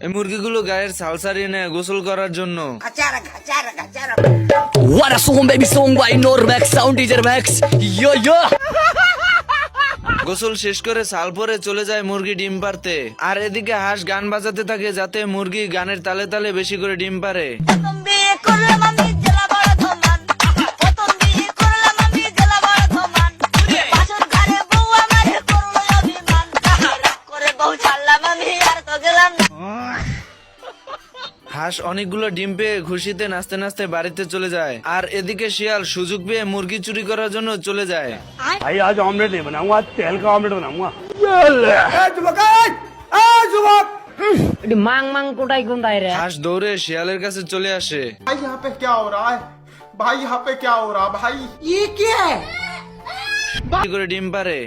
এই মুরগিগুলো গায়ের ছাল ছাড়িয়ে নেয় গোসল করার জন্য। What a song baby song by Normax Sound Teacher Max. Yo yo. গোসল শেষ করে সাল পরে চলে যায় মুরগি ডিম পারতে আর এদিকে হাঁস গান বাজাতে থাকে যাতে মুরগি গানের তালে তালে বেশি করে ডিম পারে হাঁস অনেকগুলো ডিম পেয়ে খুশিতে নাচতে নাচতে বাড়িতে চলে যায় আর এদিকে শিয়াল সুযোগ পেয়ে মুরগি চুরি করার জন্য চলে যায় भाई आज ऑमलेट नहीं बनाऊंगा आज तेल का ऑमलेट बनाऊंगा এটি মাং মাং কোটাই কোনটাই রে হাঁস দৌড়ে শিয়ালের কাছে চলে আসে भाई यहाँ पे क्या हो रहा है भाई यहाँ पे क्या हो रहा है भाई বেশি করে ডিম পারে